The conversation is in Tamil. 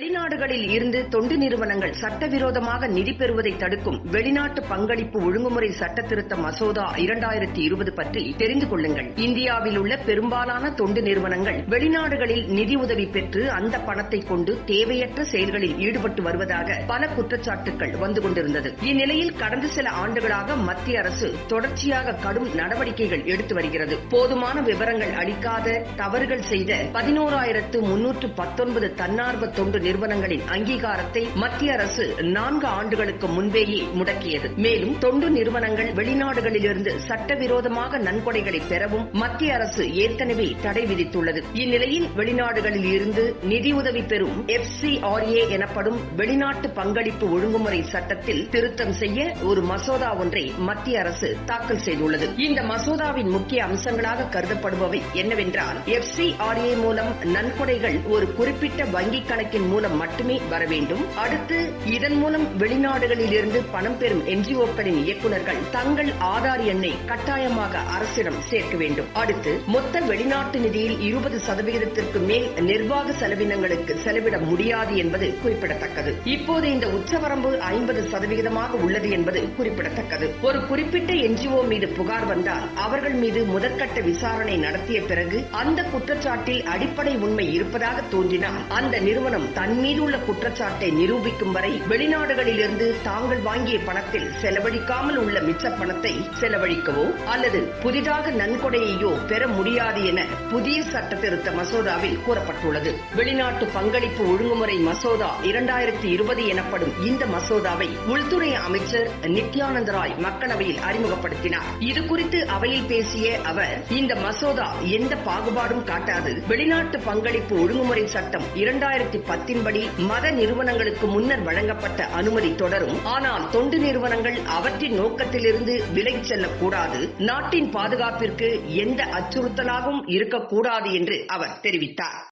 violín வெளிநாடுகளில் இருந்து தொண்டு நிறுவனங்கள் சட்டவிரோதமாக நிதி பெறுவதை தடுக்கும் வெளிநாட்டு பங்களிப்பு ஒழுங்குமுறை சட்ட திருத்த மசோதா இரண்டாயிரத்தி இருபது பற்றி தெரிந்து கொள்ளுங்கள். இந்தியாவில் உள்ள பெரும்பாலான தொண்டு நிறுவனங்கள் வெளிநாடுகளில் நிதி உதவி பெற்று அந்த பணத்தை கொண்டு தேவையற்ற செயல்களில் ஈடுபட்டு வருவதாக பல குற்றச்சாட்டுகள் வந்து கொண்டிருந்தது. இந்நிலையில் கடந்த சில ஆண்டுகளாக மத்திய அரசு தொடர்ச்சியாக கடும் நடவடிக்கைகள் எடுத்து வருகிறது. போதுமான விவரங்கள் அளிக்காத தவறுகள் செய்த பதினோராயிரத்து முன்னூற்று பத்தொன்பது தன்னார்வ தொண்டு நிறுவனங்கள் நிறுவனங்களின் அங்கீகாரத்தை மத்திய அரசு நான்கு ஆண்டுகளுக்கு முன்பேயே முடக்கியது. மேலும் தொண்டு நிறுவனங்கள் வெளிநாடுகளிலிருந்து சட்டவிரோதமாக நன்கொடைகளை பெறவும் மத்திய அரசு ஏற்கனவே தடை விதித்துள்ளது. இந்நிலையில் வெளிநாடுகளில் இருந்து நிதியுதவி பெறும் எஃப் எனப்படும் வெளிநாட்டு பங்களிப்பு ஒழுங்குமுறை சட்டத்தில் திருத்தம் செய்ய ஒரு மசோதா ஒன்றை மத்திய அரசு தாக்கல் செய்துள்ளது. இந்த மசோதாவின் முக்கிய அம்சங்களாக கருதப்படுபவை என்னவென்றால் எஃப் மூலம் நன்கொடைகள் ஒரு குறிப்பிட்ட வங்கிக் கணக்கின் மூலம் மட்டும் வர வேண்டும். அடுத்து இதன் மூலம் வெளிநாடுகளில் இருந்து பணம் பெறும் என்ஜிஓக்களின் இயக்குநர்கள் தங்கள் ஆதார் எண்ணை கட்டாயமாக அரசிடம் சேர்க்க வேண்டும். அடுத்து மொத்த வெளிநாட்டு நிதியில் இருபது சதவிகிதத்திற்கு மேல் நிர்வாக செலவினங்களுக்கு செலவிட முடியாது என்பது குறிப்பிடத்தக்கது. இப்போது இந்த உச்சவரம்பு ஐம்பது சதவிகிதமாக உள்ளது என்பது குறிப்பிடத்தக்கது. ஒரு குறிப்பிட்ட என்ஜிஓ மீது புகார் வந்தால் அவர்கள் மீது முதற்கட்ட விசாரணை நடத்திய பிறகு அந்த குற்றச்சாட்டில் அடிப்படை உண்மை இருப்பதாக தோன்றினால் அந்த நிறுவனம் தன்மீது மீதுள்ள குற்றச்சாட்டை நிரூபிக்கும் வரை வெளிநாடுகளிலிருந்து தாங்கள் வாங்கிய பணத்தில் செலவழிக்காமல் உள்ள மிச்ச பணத்தை செலவழிக்கவோ அல்லது புதிதாக நன்கொடையையோ பெற முடியாது என புதிய சட்ட திருத்த மசோதாவில் கூறப்பட்டுள்ளது. வெளிநாட்டு பங்களிப்பு ஒழுங்குமுறை மசோதா இரண்டாயிரத்தி இருபது எனப்படும் இந்த மசோதாவை உள்துறை அமைச்சர் நித்யானந்த ராய் மக்களவையில் அறிமுகப்படுத்தினார். இதுகுறித்து அவையில் பேசிய அவர் இந்த மசோதா எந்த பாகுபாடும் காட்டாது. வெளிநாட்டு பங்களிப்பு ஒழுங்குமுறை சட்டம் இரண்டாயிரத்தி பத்தின்படி படி மத நிறுவனங்களுக்கு முன்னர் வழங்கப்பட்ட அனுமதி தொடரும். ஆனால் தொண்டு நிறுவனங்கள் அவற்றின் நோக்கத்திலிருந்து விலகிச் செல்லக்கூடாது. நாட்டின் பாதுகாப்பிற்கு எந்த அச்சுறுத்தலாகவும் இருக்கக்கூடாது என்று அவர் தெரிவித்தார்.